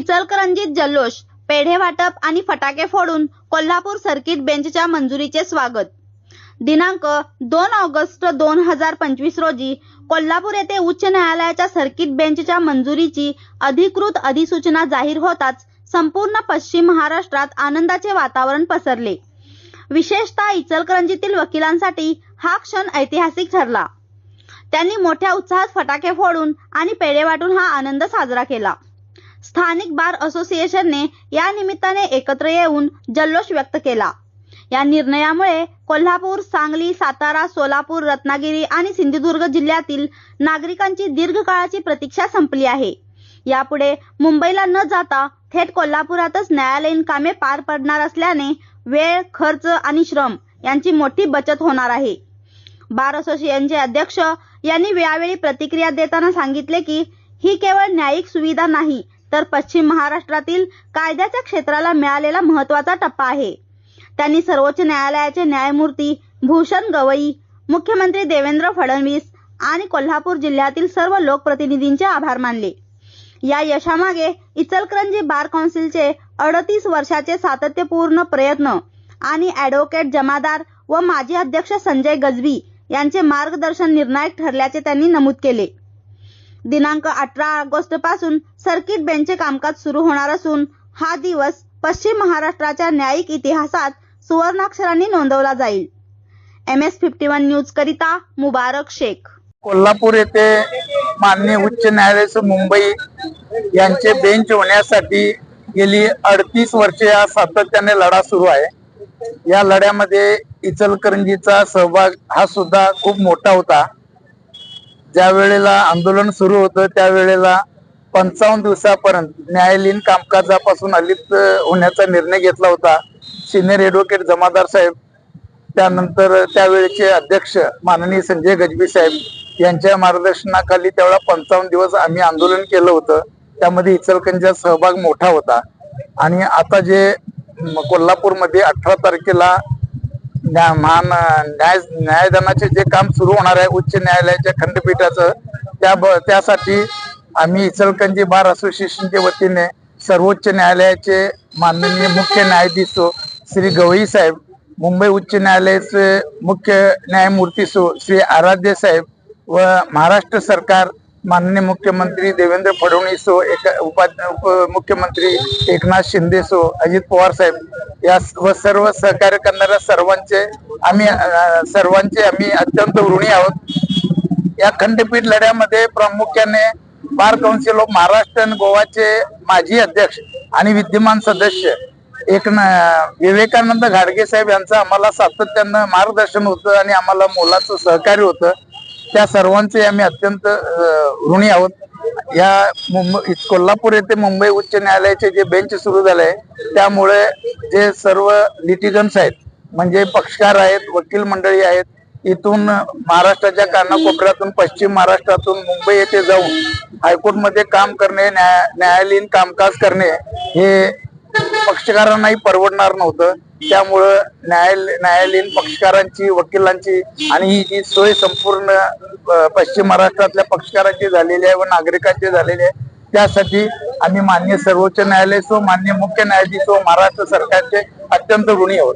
इचलकरंजीत जल्लोष. पेढे वाटप आणि फटाके फोडून कोल्हापूर सर्किट बेंचच्या मंजुरीचे स्वागत. दिनांक दोन ऑगस्ट दोन हजार पंचवीस रोजी कोल्हापूर येथे उच्च न्यायालयाच्या सर्किट बेंचच्या मंजुरीची अधिकृत अधिसूचना जाहीर होताच संपूर्ण पश्चिम महाराष्ट्रात आनंदाचे वातावरण पसरले. विशेषतः इचलकरंजीतील वकिलांसाठी हा क्षण ऐतिहासिक ठरला. त्यांनी मोठ्या उत्साहात फटाके फोडून आणि पेढे वाटून हा आनंद साजरा केला. स्थानिक बार असोसिएशनने या निमित्ताने एकत्र येऊन जल्लोष व्यक्त केला. या निर्णयामुळे कोल्हापूर सांगली सातारा सोलापूर रत्नागिरी आणि सिंधुदुर्ग जिल्ह्यातील नागरिकांची दीर्घकाळाची प्रतीक्षा संपली आहे. यापुढे मुंबईला न जाता थेट कोल्हापुरातच न्यायालयीन कामे पार पडणार असल्याने वेळ खर्च आणि श्रम यांची मोठी बचत होणार आहे. बार असोसिएशनचे अध्यक्ष यांनी यावेळी प्रतिक्रिया देताना सांगितले की ही केवळ न्यायिक सुविधा नाही तर पश्चिम महाराष्ट्रातील कायद्याच्या क्षेत्राला मिळालेला महत्त्वाचा टप्पा आहे. त्यांनी सर्वोच्च न्यायालयाचे न्यायमूर्ती भूषण गवई मुख्यमंत्री देवेंद्र फडणवीस आणि कोल्हापूर जिल्ह्यातील सर्व लोकप्रतिनिधींचे आभार मानले. या यशामागे इचलकरंजी बार काउन्सिलचे अडतीस वर्षाचे सातत्यपूर्ण प्रयत्न आणि ॲडव्होकेट जमादार व माजी अध्यक्ष संजय गजबी यांचे मार्गदर्शन निर्णायक ठरल्याचे त्यांनी नमूद केले. दिनांक अठरा ऑगस्टपासून सर्किट बेंचचे कामकाज सुरू होणार असून हा दिवस पश्चिम महाराष्ट्राच्या न्यायिक इतिहासात सुवर्णाक्षरांनी नोंदवला जाईल. M S fifty one news करिता मुबारक शेख. कोल्हापूर येथे माननीय उच्च न्यायालय मुंबई यांचे बेंच होण्यासाठी गेली अडतीस वर्षे या सातत्याने लढा सुरू आहे. या लढ्यामध्ये इचलकरंजीचा सहभाग हा सुद्धा खूप मोठा होता. ज्या वेळेला आंदोलन सुरू होतं त्यावेळेला पंचावन्न दिवसापर्यंत न्यायालयीन कामकाजापासून अलिप्त होण्याचा निर्णय घेतला होता. सिनियर ॲडव्होकेट जमादार साहेब त्यानंतर त्यावेळेचे अध्यक्ष माननीय संजय गजबी साहेब यांच्या मार्गदर्शनाखाली त्यावेळा पंचावन्न दिवस आम्ही आंदोलन केलं होतं. त्यामध्ये इचलकंचा सहभाग मोठा होता. आणि आता जे कोल्हापूरमध्ये अठरा तारखेला न्याय न्यायदानाचे जे काम सुरू होणार आहे उच्च न्यायालयाच्या खंडपीठाचं त्या ब- त्यासाठी आम्ही इचलकंजी बार असोसिएशनच्या वतीने सर्वोच्च न्यायालयाचे माननीय मुख्य न्यायाधीश हो, श्री गवई साहेब मुंबई उच्च न्यायालयाचे मुख्य न्यायमूर्ती सो श्री आराध्य साहेब व महाराष्ट्र सरकार माननीय मुख्यमंत्री देवेंद्र फडणवीस हो एक उपा उपमुख्यमंत्री एकनाथ शिंदे सो अजित पवार साहेब या व सर्व सहकार्य करणाऱ्या सर्वांचे आम्ही सर्वांचे आम्ही अत्यंत ऋणी आहोत. या खंडपीठ लढ्यामध्ये प्रामुख्याने बार काउन्सिल ऑफ महाराष्ट्र आणि गोवाचे माजी अध्यक्ष आणि विद्यमान सदस्य एक विवेकानंद घाडगे साहेब यांचं आम्हाला सातत्यानं मार्गदर्शन होतं आणि आम्हाला मोलाचं सहकार्य होतं. त्या सर्वांचे आम्ही अत्यंत ऋणी आहोत. या मुंबई कोल्हापूर येथे मुंबई उच्च न्यायालयाचे जे बेंच सुरू झाले आहे त्यामुळे जे सर्व लिटिगन्स आहेत म्हणजे पक्षकार आहेत वकील मंडळी आहेत इथून महाराष्ट्राच्या कानाकोपऱ्यातून पश्चिम महाराष्ट्रातून मुंबई येथे जाऊन हायकोर्टमध्ये काम करणे न्याय न्यायालयीन कामकाज करणे हे पक्षकारांनाही परवडणार नव्हतं. त्यामुळं न्यायालय न्यायालयीन पक्षकारांची वकिलांची आणि ही जी सोय संपूर्ण पश्चिम महाराष्ट्रातल्या पक्षकारांची झालेली आहे व नागरिकांची झालेली आहे त्यासाठी आम्ही मान्य सर्वोच्च न्यायालय सो मान्य मुख्य न्यायाधीश व महाराष्ट्र सरकारचे अत्यंत ऋणी आहोत.